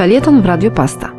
Felieton w Radio Pasta.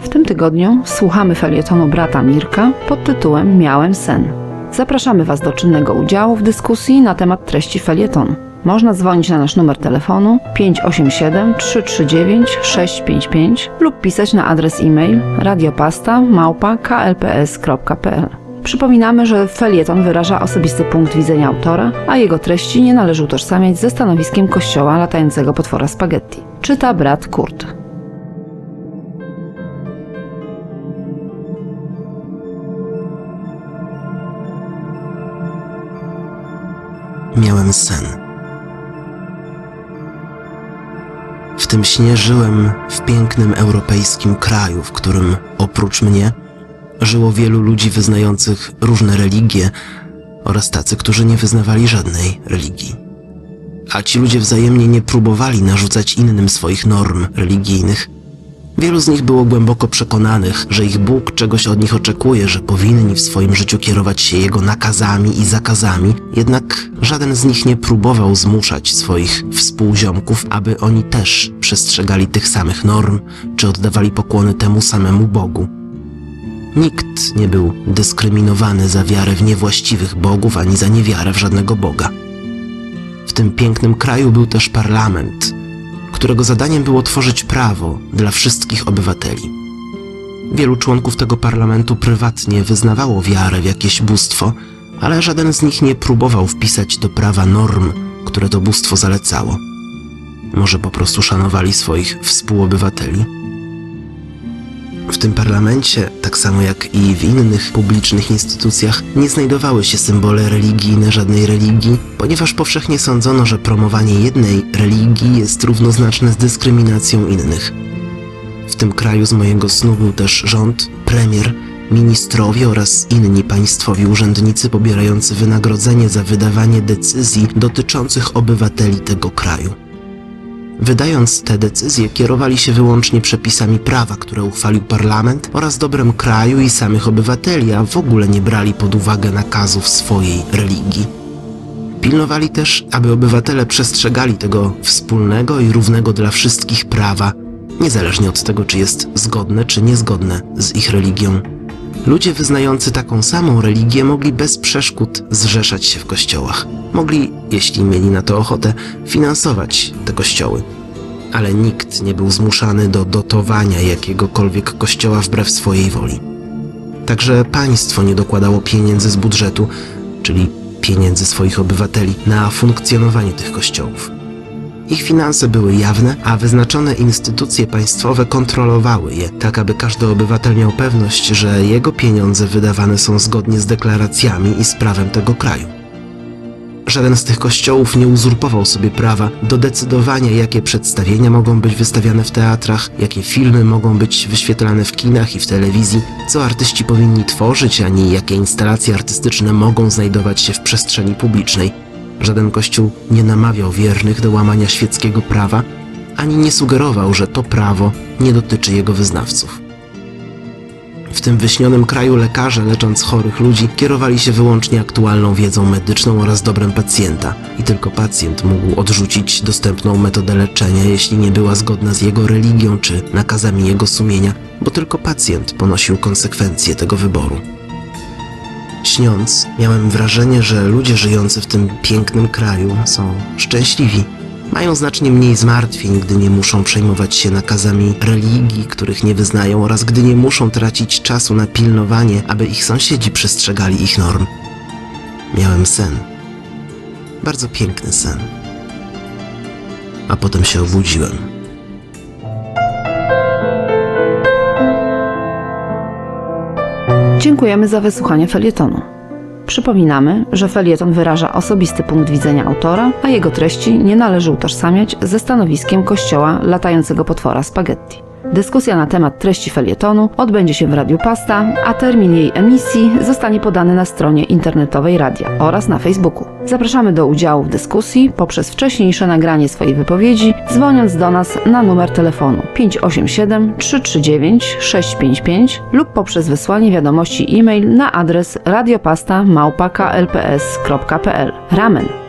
W tym tygodniu słuchamy felietonu brata Mirka pod tytułem Miałem sen. Zapraszamy Was do czynnego udziału w dyskusji na temat treści felietonu. Można dzwonić na nasz numer telefonu 587 339 655 lub pisać na adres e-mail radiopasta@klps.pl. Przypominamy, że felieton wyraża osobisty punkt widzenia autora, a jego treści nie należy utożsamiać ze stanowiskiem kościoła latającego potwora spaghetti. Czyta brat Kurt. miałem sen. W tym śnie żyłem w pięknym europejskim kraju, w którym oprócz mnie żyło wielu ludzi wyznających różne religie oraz tacy, którzy nie wyznawali żadnej religii. A ci ludzie wzajemnie nie próbowali narzucać innym swoich norm religijnych. Wielu z nich było głęboko przekonanych, że ich Bóg czegoś od nich oczekuje, że powinni w swoim życiu kierować się Jego nakazami i zakazami, jednak żaden z nich nie próbował zmuszać swoich współziomków, aby oni też przestrzegali tych samych norm, czy oddawali pokłony temu samemu Bogu. Nikt nie był dyskryminowany za wiarę w niewłaściwych bogów, ani za niewiarę w żadnego Boga. W tym pięknym kraju był też parlament, którego zadaniem było tworzyć prawo dla wszystkich obywateli. Wielu członków tego parlamentu prywatnie wyznawało wiarę w jakieś bóstwo, ale żaden z nich nie próbował wpisać do prawa norm, które to bóstwo zalecało. Może po prostu szanowali swoich współobywateli? W tym parlamencie, tak samo jak i w innych publicznych instytucjach, nie znajdowały się symbole religijne żadnej religii, ponieważ powszechnie sądzono, że promowanie jednej religii jest równoznaczne z dyskryminacją innych. W tym kraju z mojego snu był też rząd, premier, ministrowie oraz inni państwowi urzędnicy pobierający wynagrodzenie za wydawanie decyzji dotyczących obywateli tego kraju. Wydając te decyzje, kierowali się wyłącznie przepisami prawa, które uchwalił parlament oraz dobrem kraju i samych obywateli, a w ogóle nie brali pod uwagę nakazów swojej religii. Pilnowali też, aby obywatele przestrzegali tego wspólnego i równego dla wszystkich prawa, niezależnie od tego, czy jest zgodne czy niezgodne z ich religią. Ludzie wyznający taką samą religię mogli bez przeszkód zrzeszać się w kościołach. Mogli, jeśli mieli na to ochotę, finansować te kościoły. Ale nikt nie był zmuszany do dotowania jakiegokolwiek kościoła wbrew swojej woli. Także państwo nie dokładało pieniędzy z budżetu, czyli pieniędzy swoich obywateli, na funkcjonowanie tych kościołów. Ich finanse były jawne, a wyznaczone instytucje państwowe kontrolowały je, tak aby każdy obywatel miał pewność, że jego pieniądze wydawane są zgodnie z deklaracjami i z prawem tego kraju. Żaden z tych kościołów nie uzurpował sobie prawa do decydowania, jakie przedstawienia mogą być wystawiane w teatrach, jakie filmy mogą być wyświetlane w kinach i w telewizji, co artyści powinni tworzyć, ani jakie instalacje artystyczne mogą znajdować się w przestrzeni publicznej. Żaden kościół nie namawiał wiernych do łamania świeckiego prawa, ani nie sugerował, że to prawo nie dotyczy jego wyznawców. W tym wyśnionym kraju lekarze, lecząc chorych ludzi, kierowali się wyłącznie aktualną wiedzą medyczną oraz dobrem pacjenta i tylko pacjent mógł odrzucić dostępną metodę leczenia, jeśli nie była zgodna z jego religią czy nakazami jego sumienia, bo tylko pacjent ponosił konsekwencje tego wyboru. Śniąc, miałem wrażenie, że ludzie żyjący w tym pięknym kraju są szczęśliwi. Mają znacznie mniej zmartwień, gdy nie muszą przejmować się nakazami religii, których nie wyznają, oraz gdy nie muszą tracić czasu na pilnowanie, aby ich sąsiedzi przestrzegali ich norm. Miałem sen. Bardzo piękny sen. A potem się obudziłem. Dziękujemy za wysłuchanie felietonu. Przypominamy, że felieton wyraża osobisty punkt widzenia autora, a jego treści nie należy utożsamiać ze stanowiskiem kościoła latającego potwora spaghetti. Dyskusja na temat treści felietonu odbędzie się w Radiu Pasta, a termin jej emisji zostanie podany na stronie internetowej radia oraz na Facebooku. Zapraszamy do udziału w dyskusji poprzez wcześniejsze nagranie swojej wypowiedzi, dzwoniąc do nas na numer telefonu 587 339 655 lub poprzez wysłanie wiadomości e-mail na adres radiopasta.klps.pl. Ramen!